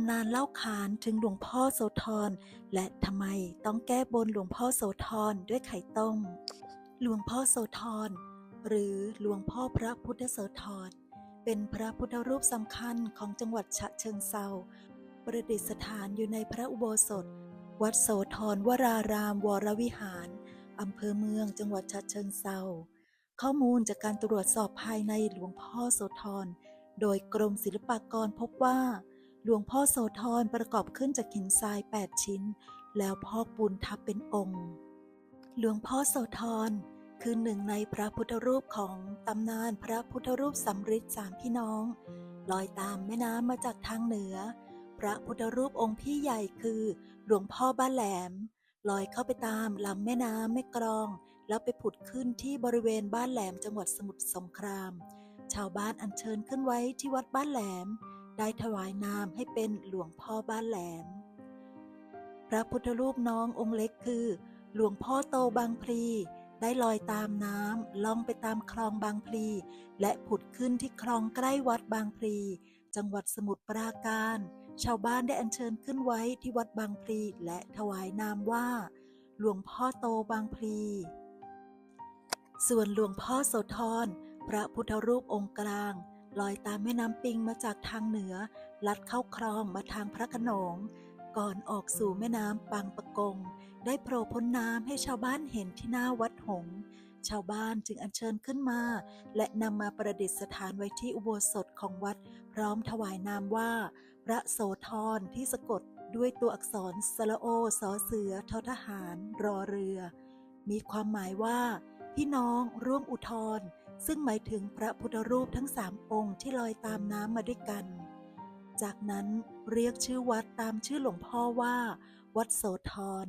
ำนานเล่าขานถึงหลวงพ่อโสธร และทำไมต้องแก้บนหลวงพ่อโสธรด้วยไข่ต้ม หลวงพ่อโสธร หรือหลวงพ่อพระพุทธโสธร เป็นพระพุทธรูปสำคัญของจังหวัดฉะเชิงเซาประดิษฐานอยู่ในพระอุโบสถ วัดโสธรวรารามวรวิหารอำเภอเมืองจังหวัดฉะเชิงเซาข้อมูลจากการตรวจสอบภายในหลวงพ่อโสธร โดยกรมศิลปากรพบว่า หลวงพ่อโสธรประกอบขึ้นจากหินทราย 8 ชิ้น แล้วพอกปูนทับเป็นองค์ หลวงพ่อโสธรคือหนึ่งในพระพุทธรูปของตำนานพระพุทธรูปสำริดสามพี่น้อง ลอยตามแม่น้ำมาจากทางเหนือ พระพุทธรูปองค์พี่ใหญ่คือ หลวงพ่อบ้านแหลม ลอยเข้าไปตามลำแม่น้ำแม่กรอง แล้วไปผุดขึ้นที่บริเวณบ้านแหลมจังหวัดสมุทรสงคราม ชาวบ้านอัญเชิญขึ้นไว้ที่วัดบ้านแหลม ได้ถวายนามให้เป็นหลวงพ่อบ้านแหลม พระพุทธรูปน้ององค์เล็กคือ หลวงพ่อโตบางพลีได้ลอยตามน้ำล่องไปตามคลองบางพลีและผุดขึ้นที่คลองใกล้วัดบางพลีจังหวัดสมุทรปราการ ชาวบ้านได้อัญเชิญขึ้นไว้ที่วัดบางพลีและถวายนามว่า หลวงพ่อโตบางพลีส่วนหลวงพ่อโสธรพระพุทธรูปองค์กลาง ลอยตามแม่น้ำปิงมาจากทางเหนือ ลัดเข้าคลองมาทางพระโขนง ก่อนออกสู่แม่น้ำปางปะกง ได้โผล่พ้นน้ำให้ชาวบ้านเห็นที่หน้าวัดหง ชาวบ้านจึงอัญเชิญขึ้นมา และนำมาประดิษฐานไว้ที่อุโบสถของวัด พร้อมถวายนามว่า พระโสธรที่สะกดด้วยตัวอักษรสระโอสอเสือทอทหาร รอเรือ มีความหมายว่า พี่น้องร่วมอุทธร ซึ่งหมายถึงพระพุทธรูปทั้งสามองค์ที่ลอยตามน้ำมาด้วยกัน จากนั้นเรียกชื่อวัดตามชื่อหลวงพ่อว่า วัดโสธร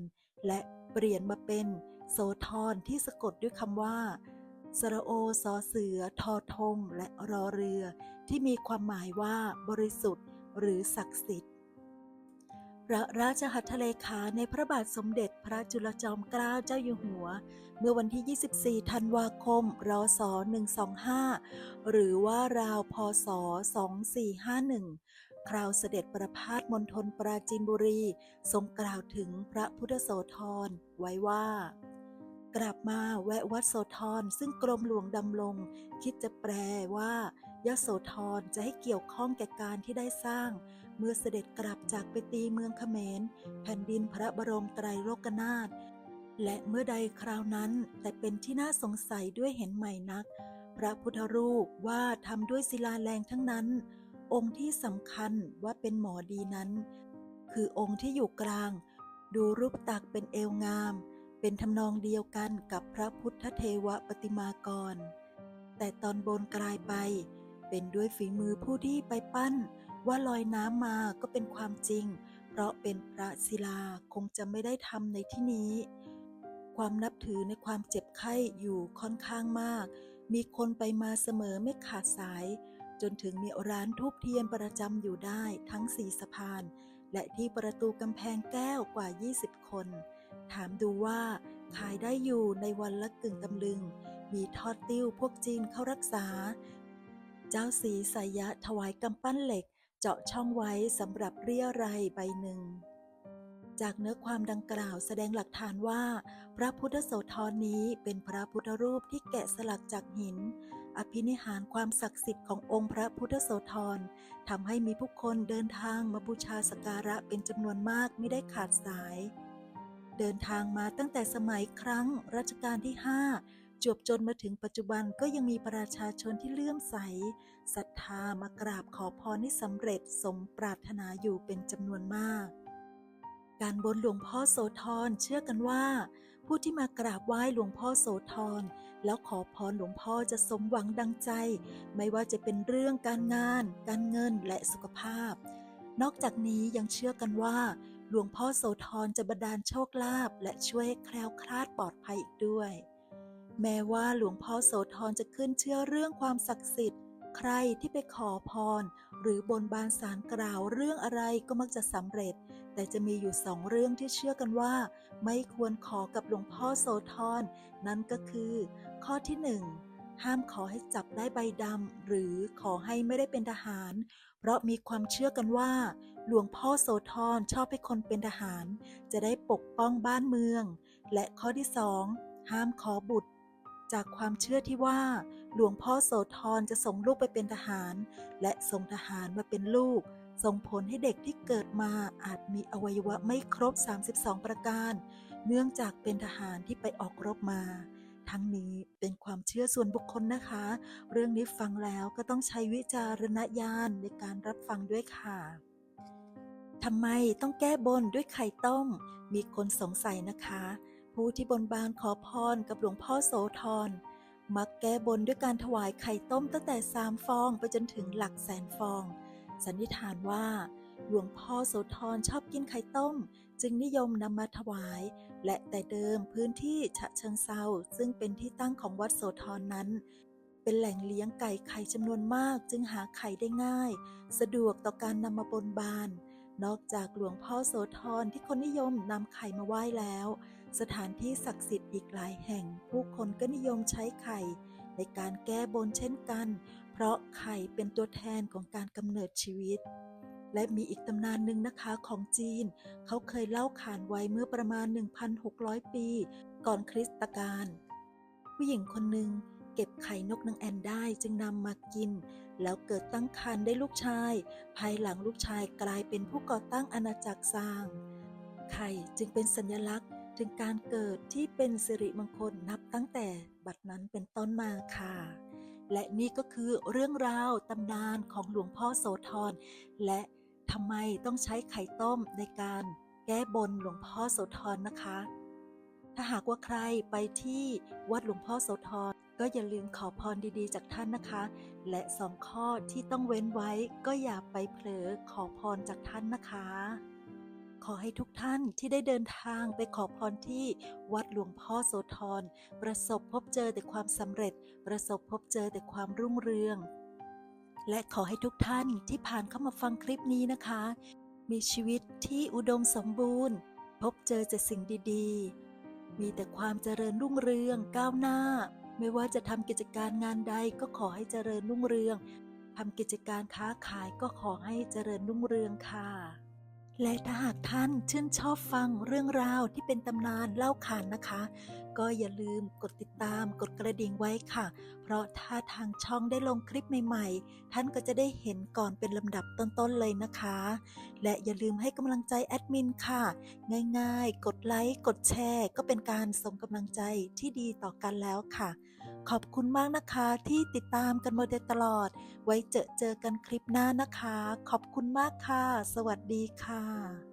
และเปลี่ยนมาเป็นโสธรที่สะกดด้วยคำว่าสระโอสอเสือ ทอทง และรอเรือ ที่มีความหมายว่าบริสุทธิ์ หรือศักดิ์สิทธิ์ ระราชหัตถเลขาในพระบาทสมเด็จพระจุลจอมเกล้าเจ้าอยู่หัว เมื่อวันที่ 24 ธันวาคม รศ 125 หรือว่าราวพศ 2451 คราวเสด็จประพาสมณฑลปราจีนบุรี ทรงกล่าวถึงพระพุทธโสธรไว้ว่ากลับมาแวะวัดโสธรซึ่งกรมหลวงดำรงคิดจะแปลว่ายโสธรจะให้เกี่ยวข้องแก่การที่ได้สร้าง เมื่อเสด็จกลับจากไปตีเมืองเขมร แผ่นดินพระบรมไตรโลกนาถและเมื่อใดคราวนั้นแต่เป็นที่น่าสงสัยด้วยเห็นใหม่นัก พระพุทธรูปว่าทำด้วยศิลาแรงทั้งนั้น องค์ที่สำคัญว่าเป็นหมอดีนั้น คือองค์ที่อยู่กลาง ดูรูปตักเป็นเอวงาม เป็นทำนองเดียวกันกับพระพุทธเทวปฏิมากร แต่ตอนบนกลายไป เป็นด้วยฝีมือผู้ที่ไปปั้น ว่าลอยน้ำมาก็เป็นความจริง เพราะเป็นพระศิลาคงจะไม่ได้ทำในที่นี้ ความนับถือในความเจ็บไข้อยู่ค่อนข้างมาก มีคนไปมาเสมอไม่ขาดสาย จนถึงมีร้านทูบเทียนประจำอยู่ได้ทั้งสี่สะพาน และที่ประตูกำแพงแก้วกว่า 20 คน ถามดูว่าขายได้อยู่ในวันละกึ่งตำลึง มีทอดติ้วพวกจีนเข้ารักษา เจ้าสีสายะถวายกำปั้นเหล็ก เจาะช่องไว้สำหรับเรียไรยใบหนึ่ง จากเนื้อความดังกล่าวแสดงหลักฐานว่า พระพุทธโสธรนี้เป็นพระพุทธรูปที่แกะสลักจากหิน อภินิหารความศักดิ์สิทธิ์ขององค์พระพุทธโสธรทำให้มีผู้คนเดินทางมาบูชาสกการะเป็นจำนวนมากไม่ได้ขาดสายเดินทางมาตั้งแต่สมัยครั้งรัชกาลที่ 5 จวบจนมาถึงปัจจุบันก็ยังมีประชาชนที่เลื่อมใสศรัทธามากราบขอพรให้สำเร็จสมปรารถนาอยู่เป็นจำนวนมาก การบนหลวงพ่อโสธรเชื่อกันว่า ผู้ที่มากราบไหว้หลวงพ่อโสธรแล้วขอพรหลวงพ่อจะสมหวังดังใจ ไม่ว่าจะเป็นเรื่องการงาน การเงินและสุขภาพ นอกจากนี้ยังเชื่อกันว่าหลวงพ่อโสธรจะบันดาลโชคลาภและช่วยให้แคล้วคลาดปลอดภัยอีกด้วย แม้ว่าหลวงพ่อโสธรจะขึ้นเชื่อเรื่องความศักดิ์สิทธิ์ ใครที่ไปขอพร หรือบนบานสารกล่าวเรื่องอะไรก็มักจะสำเร็จ แต่จะมีอยู่สองเรื่องที่เชื่อกันว่า ไม่ควรขอกับหลวงพ่อโสธรนั่นก็คือ ข้อที่หนึ่งห้ามขอให้จับได้ใบดำหรือขอให้ไม่ได้เป็นทหาร เพราะมีความเชื่อกันว่า หลวงพ่อโสธรชอบให้คนเป็นทหาร จะได้ปกป้องบ้านเมือง และข้อที่สองห้ามขอบุตร จากความเชื่อที่ว่า หลวงพ่อโสธรจะส่งลูกไปเป็นทหาร และส่งทหารมาเป็นลูก ส่งผลให้เด็กที่เกิดมาอาจมีอวัยวะไม่ครบ 32 ประการ เนื่องจากเป็นทหารที่ไปออกรบมา ทั้งนี้เป็นความเชื่อส่วนบุคคลนะคะ เรื่องนี้ฟังแล้วก็ต้องใช้วิจารณญาณในการรับฟังด้วยค่ะทำไมต้องแก้บนด้วยไข่ต้ม มีคนสงสัยนะคะ ผู้ที่บนบานขอพรกับหลวงพ่อโสธรมักแก้บนด้วยการถวายไข่ต้มตั้งแต่สามฟองไปจนถึงหลักแสนฟอง สันนิษฐานว่า หลวงพ่อโสธรชอบกินไข่ต้ม จึงนิยมนำมาถวาย และแต่เดิมพื้นที่ฉะเชิงเซาซึ่งเป็นที่ตั้งของวัดโสธรนั้น เป็นแหล่งเลี้ยงไก่ไข่จำนวนมากจึงหาไข่ได้ง่าย สะดวกต่อการนำมาบนบาน นอกจากหลวงพ่อโสธรที่คนนิยมนำไข่มาไหว้แล้ว สถานที่ศักดิ์สิทธิ์อีกหลายแห่ง ผู้คนก็นิยมใช้ไข่ ในการแก้บนเช่นกัน เพราะไข่เป็นตัวแทนของการกำเนิดชีวิต และมีอีกตำนานหนึ่งนะคะของจีน เขาเคยเล่าขานไว้เมื่อประมาณ 1,600 ปี ก่อนคริสตกาลผู้หญิงคนหนึ่งเก็บไข่นกนางแอ่นได้จึงนำมากิน แล้วเกิดตั้งครรภ์ได้ลูกชาย ภายหลังลูกชายกลายเป็นผู้ก่อตั้งอาณาจักรซาง ไข่จึงเป็นสัญลักษณ์ ถึงการเกิดที่เป็นสิริมงคลนับตั้งแต่บัดนั้นเป็นต้นมาค่ะ และนี่ก็คือเรื่องราวตำนานของหลวงพ่อโสธรและทำไมต้องใช้ไข่ต้มในการแก้บนหลวงพ่อโสธรนะคะ ถ้าหากว่าใครไปที่วัดหลวงพ่อโสธรก็อย่าลืมขอพรดีๆ จากท่านนะคะ และสองข้อที่ต้องเว้นไว้ก็อย่าไปเผลอขอพรจากท่านนะคะ ขอให้ทุกท่านที่ได้เดินทางไปขอพรที่วัดหลวงพ่อโสธรประสบพบเจอแต่ความสำเร็จ ประสบพบเจอแต่ความรุ่งเรือง และขอให้ทุกท่านที่ผ่านเข้ามาฟังคลิปนี้นะคะ มีชีวิตที่อุดมสมบูรณ์ พบเจอแต่สิ่งดีๆ มีแต่ความเจริญรุ่งเรืองก้าวหน้า ไม่ว่าจะทำกิจการงานใดก็ขอให้เจริญรุ่งเรืองทำกิจการค้าขายก็ขอให้เจริญรุ่งเรืองค่ะ และถ้าหากท่านชื่นชอบฟังเรื่องราวที่เป็นตำนานเล่าขานนะคะ ก็อย่าลืมกดติดตามกดกระดิ่งไว้ค่ะ เพราะถ้าทางช่องได้ลงคลิปใหม่ๆ ท่านก็จะได้เห็นก่อนเป็นลำดับต้นๆเลยนะคะ และอย่าลืมให้กำลังใจแอดมินค่ะ ง่ายๆ กดไลค์กดแชร์ ก็เป็นการส่งกำลังใจที่ดีต่อกันแล้วค่ะ ขอบคุณมากนะคะที่ติดตามกันมาโดยตลอด ไว้เจอเจอกันคลิปหน้านะคะ ขอบคุณมากค่ะ สวัสดีค่ะ啊。